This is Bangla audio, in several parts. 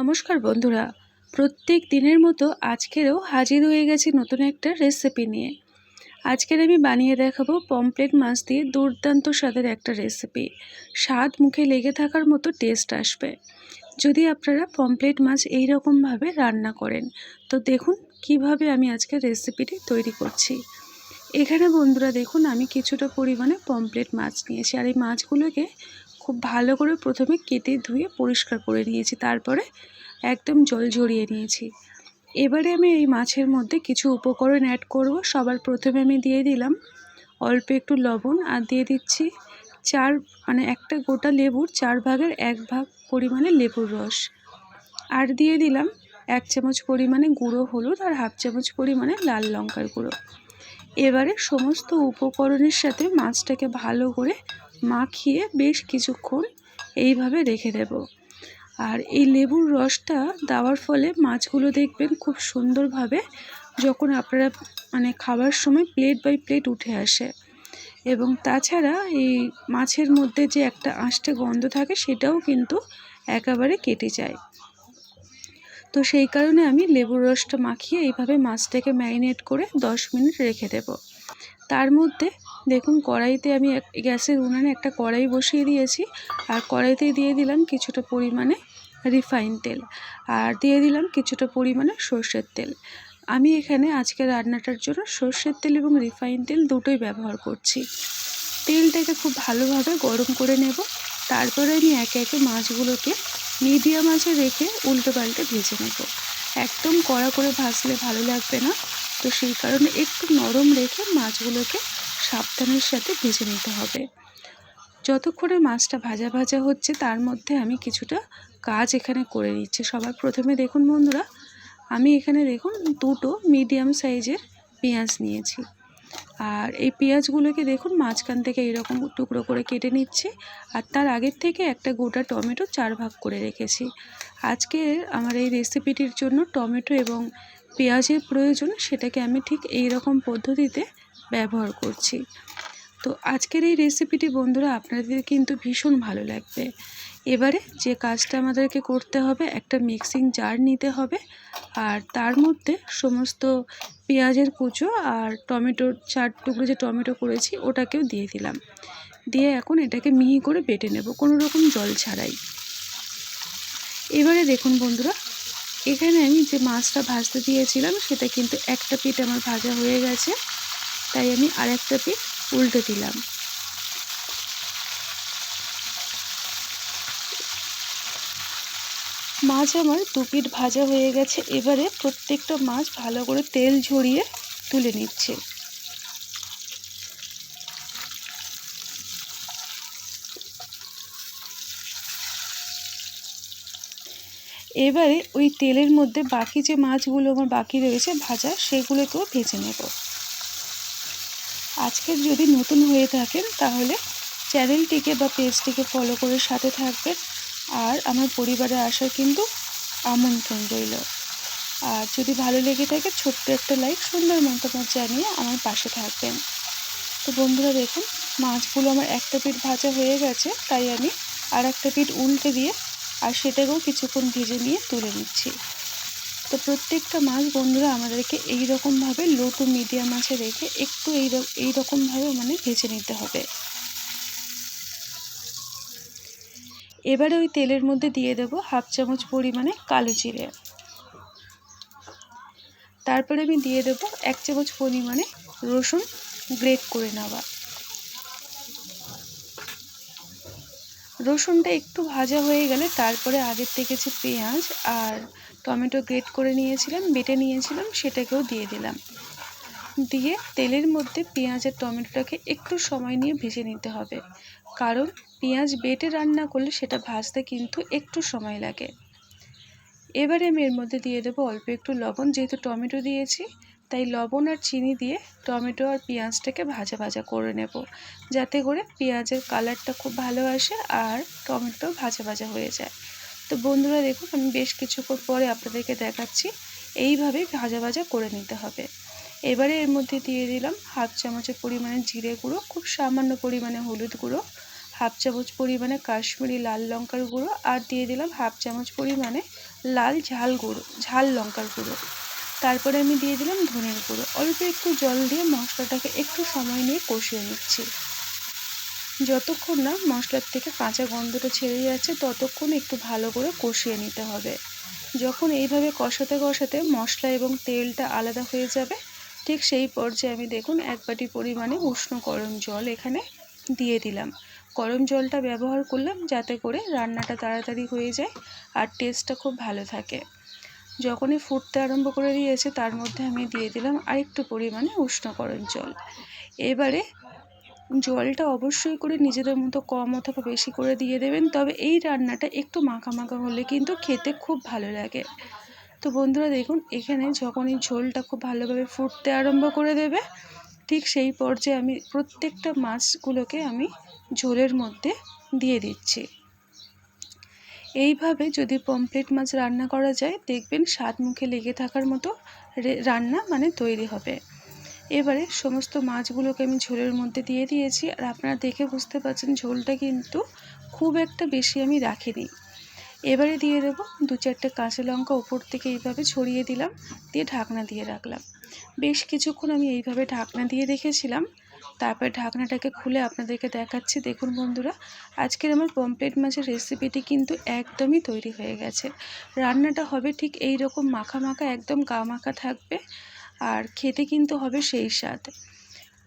নমস্কার বন্ধুরা, প্রত্যেক দিনের মতো আজকেরও হাজির হয়ে গেছি নতুন একটা রেসিপি নিয়ে। আজকের আমি বানিয়ে দেখাবো পমপ্লেট মাছ দিয়ে দুর্দান্ত স্বাদের একটা রেসিপি স্বাদ মুখে লেগে থাকার মতো টেস্ট আসবে। যদি আপনারা পমপ্লেট মাছ এই রকমভাবে রান্না করেন, তো দেখুন কীভাবে আমি আজকে রেসিপিটি তৈরি করছি। এখানে বন্ধুরা দেখুন আমি কিছুটা পরিমাণে পমপ্লেট মাছ নিয়েছি, আর এই মাছগুলোকে খুব ভালো করে প্রথমে কেটে ধুয়ে পরিষ্কার করে নিয়েছি, তারপরে একদম জল ঝরিয়ে নিয়েছি। এবারে আমি এই মাছের মধ্যে কিছু উপকরণ অ্যাড করব। সবার প্রথমে আমি দিয়ে দিলাম অল্প একটু লবণ আর দিয়ে দিচ্ছি চার মানে একটা গোটা লেবুর চার ভাগের এক ভাগ পরিমাণে লেবুর রস। আর দিয়ে দিলাম এক চামচ পরিমাণে গুঁড়ো হলুদ আর হাফ চামচ পরিমাণে লাল লঙ্কার গুঁড়ো। এবারে সমস্ত উপকরণের সাথে মাছটাকে ভালো করে মাখিয়ে বেশ কিছুক্ষণ এইভাবে রেখে দেব। আর এই লেবুর রসটা দেওয়ার ফলে মাছগুলো দেখবেন খুব সুন্দরভাবে যখন আপনারা মানে খাবার সময় প্লেট বাই প্লেট উঠে আসে। এবং তাছাড়া এই মাছের মধ্যে যে একটা আঁশটে গন্ধ থাকে সেটাও কিন্তু একেবারে কেটে যায়। তো সেই কারণে আমি লেবুর রসটা মাখিয়ে এইভাবে মাছটাকে ম্যারিনেট করে দশ মিনিট রেখে দেব। তার মধ্যে দেখুন কড়াইতে আমি গ্যাসের উনানে একটা কড়াই বসিয়ে দিয়েছি। আর কড়াইতে দিয়ে দিলাম কিছুটা পরিমাণে রিফাইন তেল। আর দিয়ে দিলাম কিছুটা পরিমাণে সর্ষের তেল। আমি এখানে আজকে রান্নাটার জন্য সর্ষের তেল এবং রিফাইন তেল দুটোই ব্যবহার করছি। তেলটাকে খুব ভালোভাবে গরম করে নেব। তারপরে আমি একে একে মাছগুলোকে মিডিয়াম আঁচে রেখে উল্টো পাল্টে ভেজে নেব। একদম কড়া করে ভাজলে ভালো লাগবে না। তো সেই কারণে একটু নরম রেখে মাছগুলোকে সাবধানের সাথে ভেজে নিতে হবে। যতক্ষণে মাছটা ভাজা ভাজা হচ্ছে, তার মধ্যে আমি কিছুটা কাজ এখানে করে নিচ্ছি। সবার প্রথমে দেখুন বন্ধুরা, আমি এখানে দেখুন দুটো মিডিয়াম সাইজের পেঁয়াজ নিয়েছি। আর এই পেঁয়াজগুলোকে দেখুন মাঝখান থেকে এরকম টুকরো করে কেটে নিচ্ছে। আর তার আগের থেকে একটা গোটা টমেটো চার ভাগ করে রেখেছি। আজকে আমার এই রেসিপিটির জন্য টমেটো এবং পেঁয়াজের প্রয়োজন, সেটাকে আমি ঠিক এই রকম পদ্ধতিতে ব্যবহার করছি। তো আজকের এই রেসিপিটি বন্ধুরা, আপনাদের কিন্তু ভীষণ ভালো লাগবে। এবারে যে কাজটা আমাদেরকে করতে হবে, একটা মিক্সিং জার নিতে হবে, আর তার মধ্যে সমস্ত পেঁয়াজের কুচো আর টমেটোর চার টুকরো যে টমেটো করেছি, ওটাকেও দিয়ে দিলাম। দিয়ে এখন এটাকে মিহি করে বেটে নেব, কোনো রকম জল ছাড়াই। এবারে দেখুন বন্ধুরা এখানে আমি যে মাছটা ভাজতে দিয়েছিলাম, সেটা কিন্তু একটা পিঠ আমার ভাজা হয়ে গেছে। তাই আমি আরেকটা পিঠ উল্টে দিলাম। মাছ আমার দু পিঠ ভাজা হয়ে গেছে। এবারে প্রত্যেকটা মাছ ভালো করে তেল ঝরিয়ে তুলে নিচ্ছে। এবারে ওই তেলের মধ্যে বাকি যে মাছগুলো আমার বাকি রয়েছে ভাজা, সেগুলোকেও ভেজে নেব। আজকের যদি নতুন হয়ে থাকেন, তাহলে চ্যানেলটিকে বা পেজটিকে ফলো করে সাথে থাকবেন। আর আমার পরিবারে আসার কিন্তু আমন্ত্রণ রইল। আর যদি ভালো লেগে থাকে, ছোট্ট একটা লাইক সুন্দর মতামত জানিয়ে আমার পাশে থাকবেন। তো বন্ধুরা, দেখুন, মাছগুলো আমার একটা পিঠ ভাজা হয়ে গেছে, তাই আমি আর একটা পিঠ উল্টে দিয়ে আর সেটাকেও কিছুক্ষণ ভেজে নিয়ে তুলে নিচ্ছি। তো প্রত্যেকটা মাছ বন্ধুরা আমাদেরকে এই রকমভাবে লো টু মিডিয়াম মাছে রেখে একটু এই এই রকমভাবে মানে ভেজে নিতে হবে। এবারে ওই তেলের মধ্যে দিয়ে দেব হাফ চামচ পরিমাণে কালো জিরে। তারপরে আমি দিয়ে দেব এক চামচ পরিমাণে রসুন গ্রেট করে নেওয়া। রসুনটা একটু ভাজা হয়ে গেলে তারপরে আগের থেকে পেঁয়াজ আর টমেটো গ্রেট করে নিয়েছিলাম, বেটে নিয়েছিলাম, সেটাকেও দিয়ে দিলাম। দিয়ে তেলের মধ্যে পেঁয়াজ আর টমেটোটাকে একটু সময় নিয়ে ভেজে নিতে হবে। কারণ পেঁয়াজ বেটে রান্না করলে সেটা ভাজতে কিন্তু একটু সময় লাগে। এবারে আমি এর মধ্যে দিয়ে দেবো অল্প একটু লবণ, যেহেতু টমেটো দিয়েছি তাই লবণ আর চিনি দিয়ে টমেটো আর পেঁয়াজটাকে ভাজা ভাজা করে নেব। যাতে করে পেঁয়াজের কালারটা খুব ভালো আসে আর টমেটো ভাজা ভাজা হয়ে যায়। তো বন্ধুরা, দেখুন, আমি বেশ কিছুক্ষণ পরে আপনাদেরকে দেখাচ্ছি। এইভাবে ভাজা ভাজা করে নিতে হবে। এবারে এর মধ্যে দিয়ে দিলাম হাফ চামচের পরিমাণে জিরে গুঁড়ো, খুব সামান্য পরিমাণে হলুদ গুঁড়ো, হাফ চামচ পরিমাণে কাশ্মীরি লাল লঙ্কার গুঁড়ো আর দিয়ে দিলাম হাফ চামচ পরিমাণে লাল ঝাল গুঁড়ো, ঝাল লঙ্কার গুঁড়ো। তারপরে আমি দিয়ে দিলাম ধনের গুঁড়ো। অল্প একটু জল দিয়ে মশলাটাকে একটু সময় নিয়ে কষিয়ে নিচ্ছি। যতক্ষণ না মশলার থেকে কাঁচা গন্ধটা ছেড়ে যাচ্ছে, ততক্ষণ একটু ভালো করে কষিয়ে নিতে হবে। যখন এইভাবে কষাতে কষাতে মশলা এবং তেলটা আলাদা হয়ে যাবে, ঠিক সেই পর্যায়ে আমি দেখুন এক বাটি পরিমাণে উষ্ণ গরম জল এখানে দিয়ে দিলাম। গরম জলটা ব্যবহার করলাম যাতে করে রান্নাটা তাড়াতাড়ি হয়ে যায় আর টেস্টটা খুব ভালো থাকে। যখনই ফুটতে আরম্ভ করে দিয়েছে, তার মধ্যে আমি দিয়ে দিলাম আরেকটু পরিমাণে উষ্ণ গরম জল। এবারে জলটা অবশ্যই করে নিজেদের মতো কম অথবা বেশি করে দিয়ে দেবেন, তবে এই রান্নাটা একটু মাখা মাখা হলে কিন্তু খেতে খুব ভালো লাগে। তো বন্ধুরা, দেখুন, এখানে যখন এই ঝোলটা খুব ভালোভাবে ফুটতে আরম্ভ করে দেবে, ঠিক সেই পর্যায়ে আমি প্রত্যেকটা মাছগুলোকে আমি ঝোলের মধ্যে দিয়ে দিচ্ছি। এইভাবে যদি পমপ্লেট মাছ রান্না করা যায়, দেখবেন স্বাদ মুখে লেগে থাকার মতো রান্না মানে তৈরি হবে। এবারে সমস্ত মাছগুলোকে আমি ঝোলের মধ্যে দিয়ে দিয়েছি আর আপনারা দেখে বুঝতে পারছেন ঝোলটা কিন্তু খুব একটা বেশি আমি রাখিনি। এবারে দিয়ে দেবো দু চারটে কাঁচা লঙ্কা ওপর থেকে এইভাবে ছড়িয়ে দিলাম, দিয়ে ঢাকনা দিয়ে রাখলাম। বেশ কিছুক্ষণ আমি এইভাবে ঢাকনা দিয়ে রেখেছিলাম। তারপর ঢাকনাটাকে খুলে আপনাদেরকে দেখাচ্ছি। দেখুন বন্ধুরা, আজকের আমার পমপ্লেট মাছের রেসিপিটি কিন্তু একদমই তৈরি হয়ে গেছে। রান্নাটা হবে ঠিক এই রকম মাখা মাখা, একদম গা মাখা থাকবে আর খেতে কিন্তু হবে সেই স্বাদ।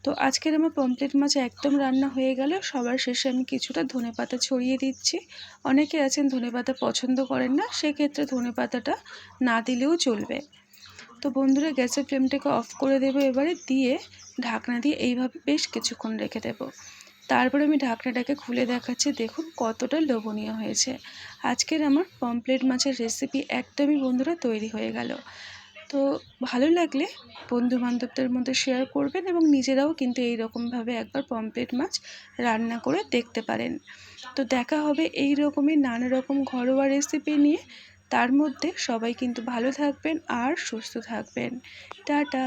তো আজকের আমার পমপ্লেট মাছ একদম রান্না হয়ে গেল। সবার শেষে আমি কিছুটা ধনে পাতা ছড়িয়ে দিচ্ছি। অনেকে আছেন ধনে পাতা পছন্দ করেন না, সেক্ষেত্রে ধনে পাতাটা না দিলেও চলবে। তো বন্ধুরা গ্যাসের ফ্লেমটাকে অফ করে দেবো এবারে, দিয়ে ঢাকনা দিয়ে এইভাবে বেশ কিছুক্ষণ রেখে দেবো। তারপরে আমি ঢাকনাটাকে খুলে দেখাচ্ছি, দেখুন কতটা লোভনীয় হয়েছে। আজকের আমার পমপ্লেট মাছের রেসিপি একদমই বন্ধুরা তৈরি হয়ে গেল। তো ভালো লাগলে বন্ধু বান্ধবদের মধ্যে শেয়ার করবেন এবং নিজেরাও কিন্তু এই রকমভাবে একবার পমপ্লেট মাছ রান্না করে দেখতে পারেন। তো দেখা হবে এই রকমই নানা রকম ঘরোয়া রেসিপি নিয়ে। তার মধ্যে সবাই কিন্তু ভালো থাকবেন আর সুস্থ থাকবেন। টাটা।